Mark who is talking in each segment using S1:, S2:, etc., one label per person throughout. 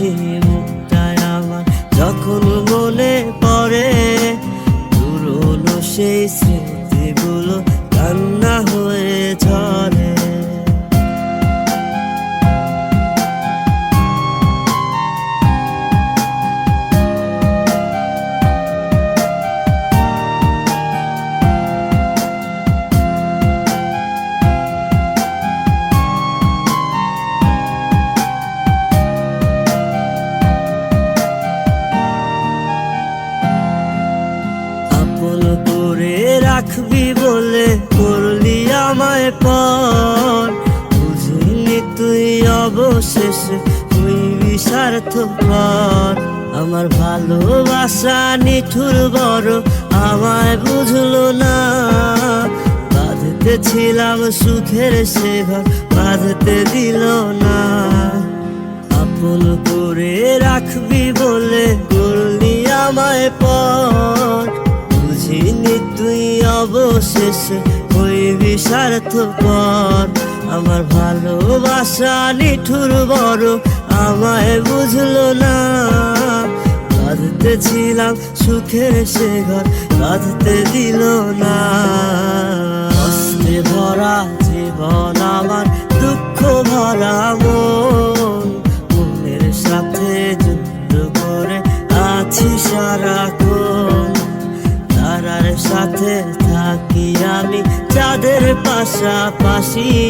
S1: হাসি মুখটায় আমার যখন মনে পড়ে পুরনো সেই স্মৃতিগুলো রাখবি বলে করলি আমায় পর। বুঝিনি তুই অবশেষে হইবি স্বার্থপর আমার ভালোবাসা নিঠুর বড়, আমায় বুঝলো না। বাঁধতে ছিলাম সুখের সে ঘর, বাঁধতে দিল না। আপন করে রাখবি বলে করলি আমায় পর। তুই অবশেষে হইবি স্বার্থপর আমার ভালোবাসা নিঠুর বড়, আমায় বুঝলো না। বাঁধতে ছিলাম সুখের সে ঘর, বাঁধতে দিল না। ভরা জীবন আমার, দুঃখ ভরা পাশাপাশি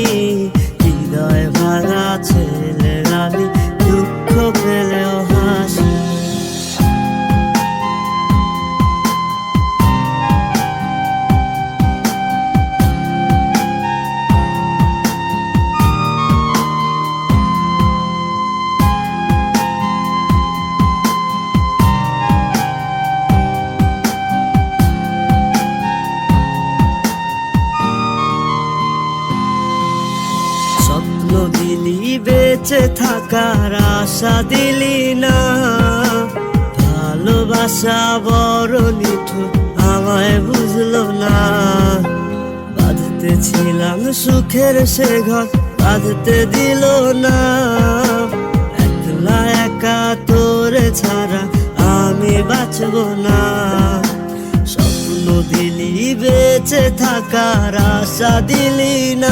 S1: বেঁচে থাকার আশা দিলি না। ভালোবাসা বড় নিঠু আমায় বুঝলো না। বাঁধতে ছিলাম সুখের সে ঘর, বাঁধতে দিল না। একলা একা তোরে ছাড়া আমি বাঁচব না। স্বপ্ন দিলি, বেঁচে থাকার আশা দিলি না।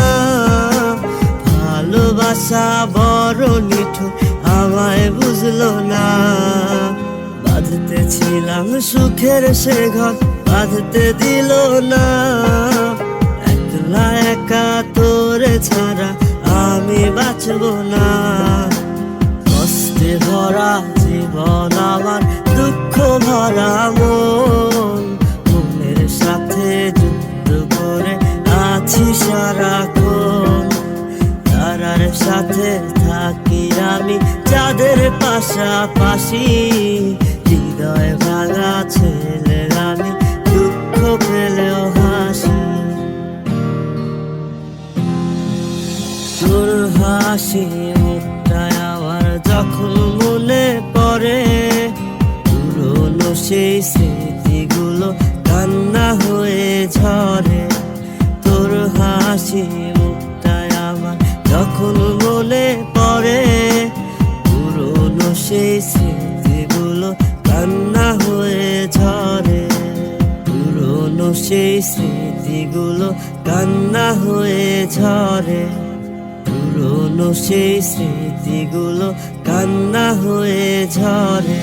S1: ভালোবাসা বড় নিঠু আমায় বুঝলো না। বাঁধতে ছিলাম সুখের সে ঘর, বাঁধতে দিল না। একলা একা তোরে ছাড়া আমি বাঁচব না। কষ্টে ভরা জীবন আমার, দুঃখ ভরা থাকি আমি চাঁদের পাশাপাশি। হৃদয় ভাঙা ছেলে আমি দুঃখ পেলেও হাসি। তোর হাসি মুখটায় আমার যখন মনে পড়ে, পুরনো সেই স্মৃতিগুলো কান্না হয়ে ঝরে। তোর হাসি সেই স্মৃতিগুলো কান্না হয়ে ঝরে। পুরনো সেই স্মৃতিগুলো কান্না হয়ে ঝরে।